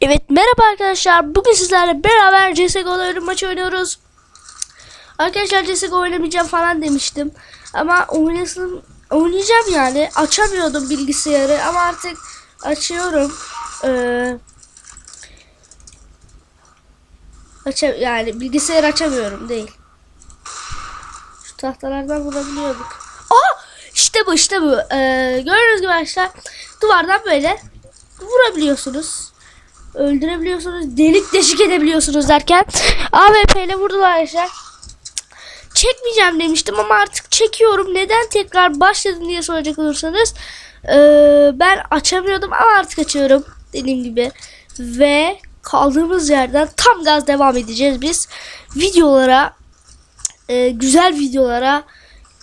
Evet merhaba arkadaşlar. Bugün sizlerle beraber CSGO'da ölüm maçı oynuyoruz. Arkadaşlar CSGO oynamayacağım falan demiştim. Ama oynasın, oynayacağım yani. Açamıyordum bilgisayarı ama artık açıyorum. Ee, aça, yani bilgisayar açamıyorum değil. Şu tahtalardan vurabiliyorduk. Aa işte bu işte bu. Ee, gördüğünüz gibi arkadaşlar duvardan böyle vurabiliyorsunuz. Öldürebiliyorsunuz. Delik deşik edebiliyorsunuz derken AWP ile vurdular arkadaşlar. Çekmeyeceğim demiştim ama artık çekiyorum. Neden tekrar başladın diye soracak olursanız ee, ben açamıyordum ama artık açıyorum dediğim gibi ve kaldığımız yerden tam gaz devam edeceğiz biz videolara e, güzel videolara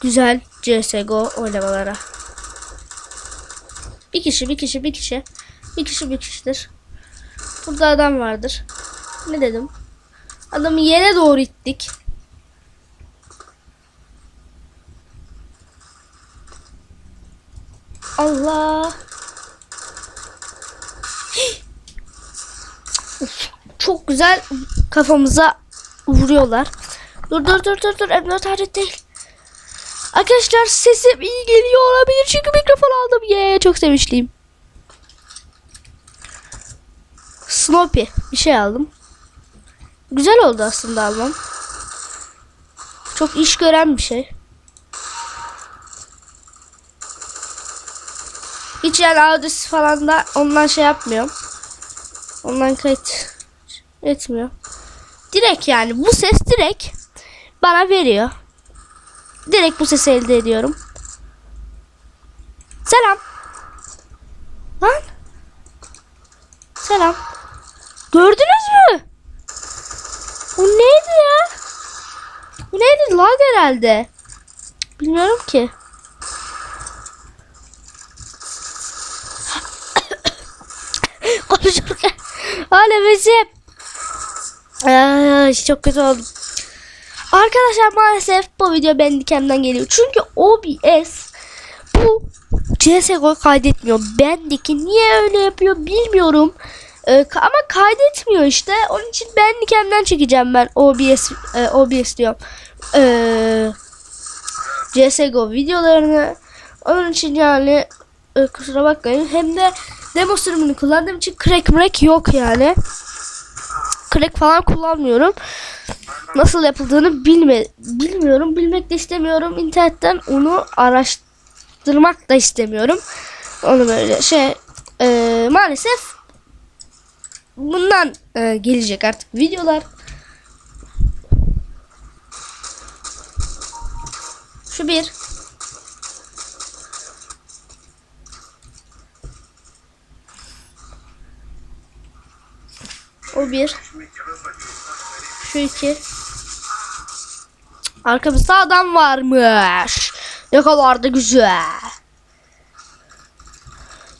güzel CSGO oynamalara bir kişi bir kişi bir kişi bir kişi bir kişidir burada adam vardır ne dedim adamı yere doğru ittik Allah Uf, çok güzel kafamıza vuruyorlar. Dur dur dur dur dur M4 alet değil. Arkadaşlar sesim iyi geliyor olabilir çünkü mikrofon aldım. Ye çok sevinçliyim. Snoopy bir şey aldım. Güzel oldu aslında almam. Çok iş gören bir şey. Hiç yani audisi falan da ondan şey yapmıyorum. Ondan kayıt etmiyor. Direkt yani bu ses direkt bana veriyor. Direkt bu sesi elde ediyorum. Selam. Lan. Selam. Gördünüz mü? Bu neydi ya? Bu neydi? Lag herhalde. Bilmiyorum ki. Konuşurken. Hala nefesim. Ay, çok kötü oldum. Arkadaşlar maalesef bu video Bandicam'dan geliyor. Çünkü OBS bu CSGO kaydetmiyor. Bendeki niye öyle yapıyor bilmiyorum. Ee, ama kaydetmiyor işte. Onun için Bandicam'dan çekeceğim ben OBS e, OBS diyorum. Ee, CSGO videolarını. Onun için yani e, kusura bakmayın. Hem de demo sürümünü kullandığım için crack mrack yok yani. Crack falan kullanmıyorum. Nasıl yapıldığını bilme, bilmiyorum. Bilmek de istemiyorum. İnternetten onu araştırmak da istemiyorum. Onu böyle şey e, maalesef bundan e, gelecek artık videolar. Şu bir. O bir. Şu iki. Arkamızda adam varmış. Ne kadar da güzel.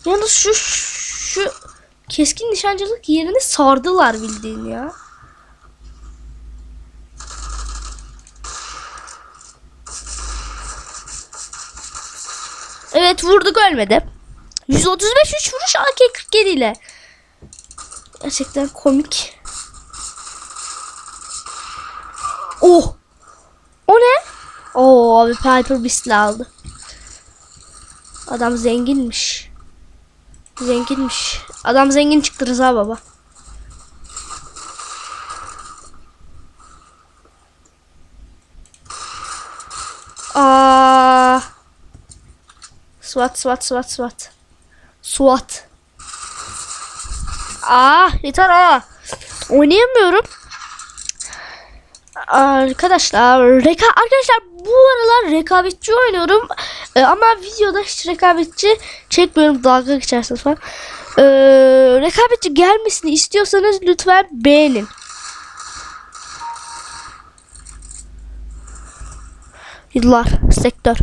Yalnız şu şu keskin nişancılık yerini sardılar bildiğin ya. Evet vurduk ölmedi. 135 3 vuruş AK-47 ile. Gerçekten komik. Oh. O ne? Oo abi Piper Beast'le aldı. Adam zenginmiş. Zenginmiş. Adam zengin çıktı Rıza baba. Aa. SWAT SWAT SWAT SWAT. SWAT. Aa yeter ha. Oynayamıyorum. Arkadaşlar reka arkadaşlar bu aralar rekabetçi oynuyorum Ee, ama videoda hiç rekabetçi çekmiyorum dalga geçersiniz falan. Ee, rekabetçi gelmesini istiyorsanız lütfen beğenin. Yıllar sektör.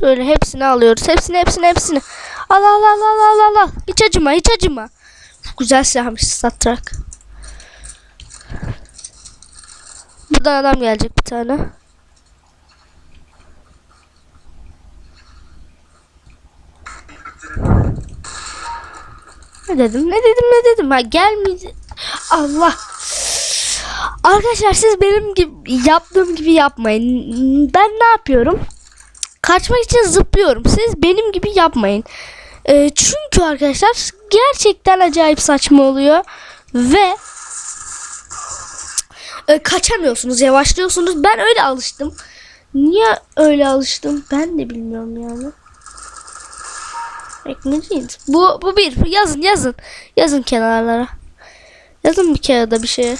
Şöyle hepsini alıyoruz. Hepsini hepsini hepsini. Al al al al al al. Hiç acıma hiç acıma. Güzel silahmış satrak. Buradan adam gelecek bir tane. Ne dedim ne dedim ne dedim ha gelmeyecek. Allah. Arkadaşlar siz benim gibi yaptığım gibi yapmayın. Ben ne yapıyorum? Kaçmak için zıplıyorum. Siz benim gibi yapmayın. Ee, çünkü arkadaşlar gerçekten acayip saçma oluyor ve e, kaçamıyorsunuz, yavaşlıyorsunuz. Ben öyle alıştım. Niye öyle alıştım? Ben de bilmiyorum yani. Ekmeciyiz. Bu bu bir. Yazın yazın. Yazın kenarlara. Yazın bir kağıda bir şeye.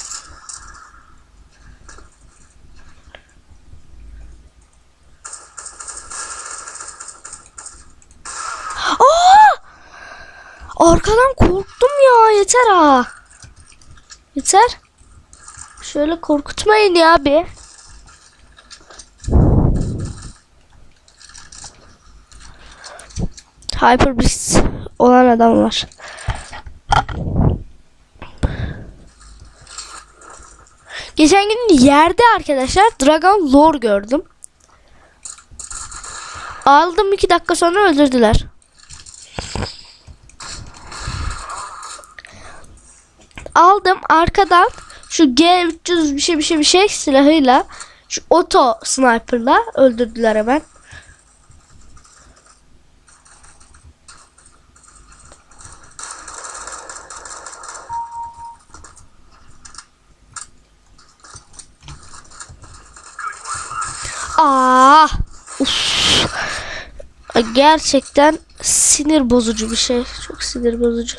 Arkadan korktum ya. Yeter ha. Yeter. Şöyle korkutmayın ya bir. Hyper Beast olan adam var. Geçen gün yerde arkadaşlar Dragon Lore gördüm. Aldım iki dakika sonra öldürdüler. Aldım arkadan şu G300 bir şey bir şey bir şey silahıyla şu oto sniper'la öldürdüler hemen. Aa! Uf. Gerçekten sinir bozucu bir şey. Çok sinir bozucu.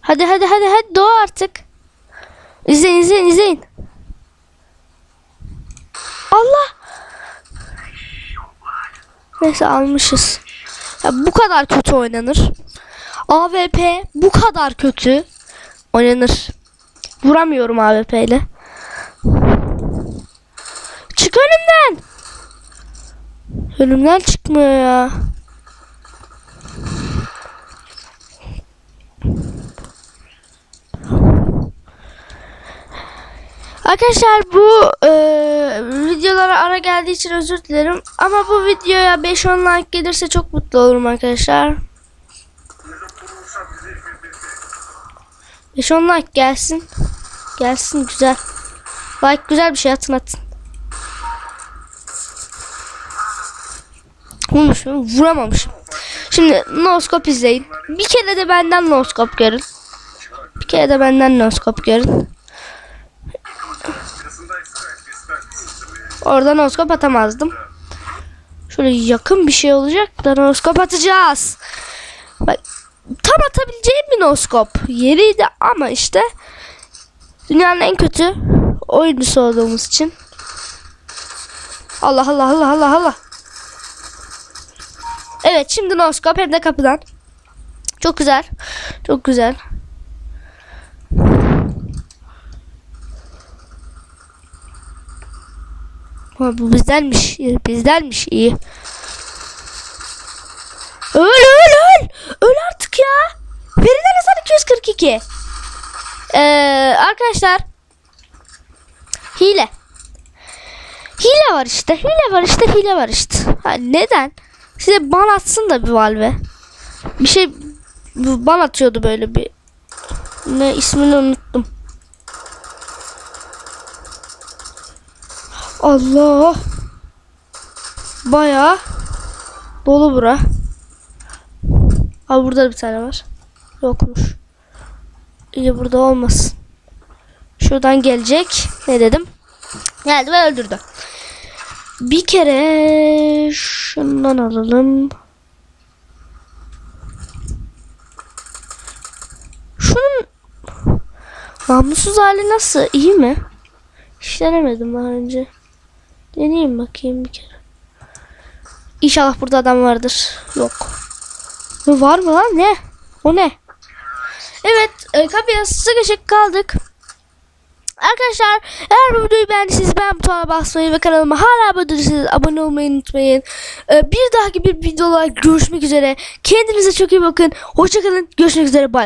Hadi hadi hadi hadi doğ artık. İzleyin izleyin izleyin. Allah. Neyse almışız. Ya bu kadar kötü oynanır. AWP bu kadar kötü oynanır. Vuramıyorum AWP ile. Çık önümden. Önümden çıkmıyor ya. Arkadaşlar bu e, videolara ara geldiği için özür dilerim. Ama bu videoya 5-10 like gelirse çok mutlu olurum arkadaşlar. 5-10 like gelsin. Gelsin güzel. Like güzel bir şey atın atın. Vurmuşum, vuramamışım. Şimdi noskop izleyin. Bir kere de benden noskop görün. Bir kere de benden noskop görün. Orada noskop atamazdım. Şöyle yakın bir şey olacak da noskop atacağız. Bak tam atabileceğim bir noskop yeriydi ama işte dünyanın en kötü oyuncusu olduğumuz için. Allah Allah Allah Allah Allah. Evet şimdi noskop hem de kapıdan. Çok güzel. Çok güzel. Ha, bu bizdenmiş. Bizdenmiş iyi. Öl öl öl. Öl artık ya. Verilen hasar 242. Ee, arkadaşlar. Hile. Hile var işte. Hile var işte. Hile var işte. Ha, neden? Size ban atsın da bir Valve. Bir şey ban atıyordu böyle bir. Ne ismini unuttum. Allah. Baya dolu bura. Abi burada bir tane var. Yokmuş. İyi burada olmasın. Şuradan gelecek. Ne dedim? Geldi ve öldürdü. Bir kere şundan alalım. Şunun namussuz hali nasıl? İyi mi? Hiç denemedim daha önce. Deneyeyim bakayım bir kere. İnşallah burada adam vardır. Yok. Var mı lan? Ne? O ne? Evet. E, kapıya sıkışık kaldık. Arkadaşlar eğer bu videoyu beğendiyseniz beğen butonuna basmayı ve kanalıma hala abone değilseniz abone olmayı unutmayın. E, bir dahaki bir videoda görüşmek üzere. Kendinize çok iyi bakın. Hoşçakalın. Görüşmek üzere. Bay bay.